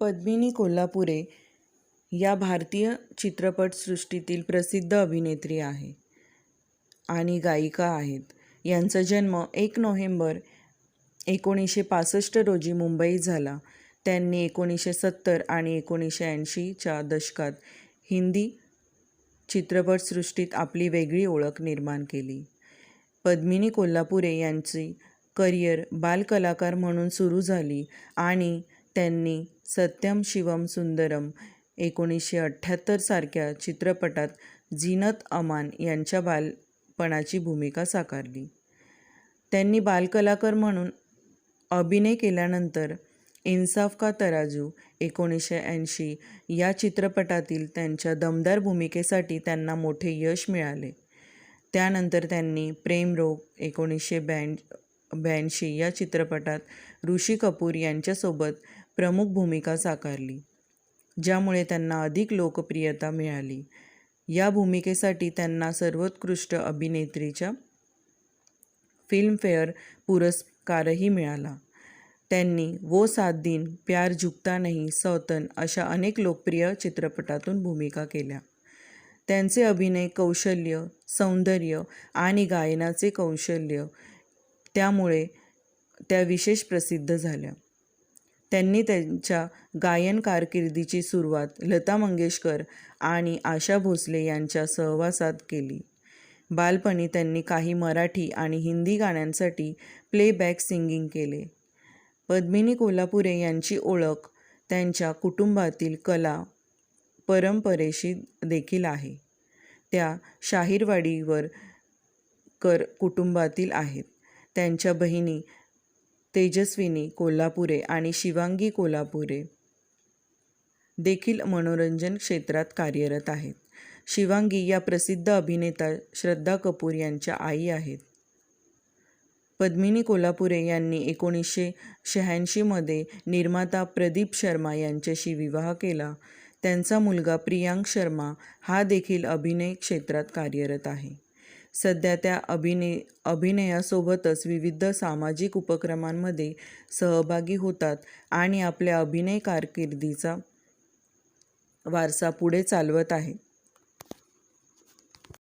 पद्मिनी कोल्हापुरे या भारतीय चित्रपटसृष्टीतील प्रसिद्ध अभिनेत्री आहे आणि गायिका आहेत. यांचा जन्म एक नोव्हेंबर एकोणीसशे पासष्ट रोजी मुंबईत झाला. त्यांनी एकोणीसशे सत्तर आणि एकोणीसशे ऐंशीच्या दशकात हिंदी चित्रपटसृष्टीत आपली वेगळी ओळख निर्माण केली. पद्मिनी कोल्हापुरे यांची करिअर बालकलाकार म्हणून सुरू झाली आणि त्यांनी सत्यम शिवम सुंदरम एकोणीसशे अठ्ठ्याहत्तरसारख्या चित्रपटात झीनत अमान यांच्या बालपणाची भूमिका साकारली. त्यांनी बालकलाकार म्हणून अभिनय केल्यानंतर इन्साफ का तराजू एकोणीसशे ऐंशी या चित्रपटातील त्यांच्या दमदार भूमिकेसाठी त्यांना मोठे यश मिळाले. त्यानंतर त्यांनी प्रेम रोग एकोणीसशे ब्यां ब्याऐंशी या चित्रपटात ऋषी कपूर यांच्यासोबत प्रमुख भूमिका साकारली ज्यामुळे त्यांना अधिक लोकप्रियता मिळाली. या भूमिकेसाठी त्यांना सर्वोत्कृष्ट अभिनेत्रीच्या फिल्मफेअर पुरस्कारही मिळाला. त्यांनी वो सात दिन प्यार झुकता नाही सौतन अशा अनेक लोकप्रिय चित्रपटातून भूमिका केल्या. त्यांचे अभिनय कौशल्य सौंदर्य आणि गायनाचे कौशल्य त्यामुळे त्या विशेष प्रसिद्ध झाल्या. त्यांनी त्यांच्या गायन कारकिर्दीची सुरुवात लता मंगेशकर आणि आशा भोसले यांच्या सहवासात केली. बालपणी त्यांनी काही मराठी आणि हिंदी गाण्यांसाठी प्लेबॅक सिंगिंग केले. पद्मिनी कोल्हापुरे यांची ओळख त्यांच्या कुटुंबातील कला परंपरेशी देखील आहे. त्या शाहीरवाडीवर कर कुटुंबातील आहेत. त्यांच्या बहिणी तेजस्विनी कोल्हापुरे आणि शिवांगी कोल्हापुरे देखील मनोरंजन क्षेत्रात कार्यरत आहेत. शिवांगी या प्रसिद्ध अभिनेता श्रद्धा कपूर यांच्या आई आहेत. पद्मिनी कोल्हापुरे यांनी एकोणीसशे शहाऐंशीमध्ये निर्माता प्रदीप शर्मा यांच्याशी विवाह केला. त्यांचा मुलगा प्रियांक शर्मा हा देखील अभिनय क्षेत्रात कार्यरत आहे. सध्या त्या अभिनय अभिनयासोबतच विविध सामाजिक उपक्रमांमध्ये सहभागी होतात आणि आपल्या अभिनय कारकिर्दीचा वारसा पुढे चालवत आहेत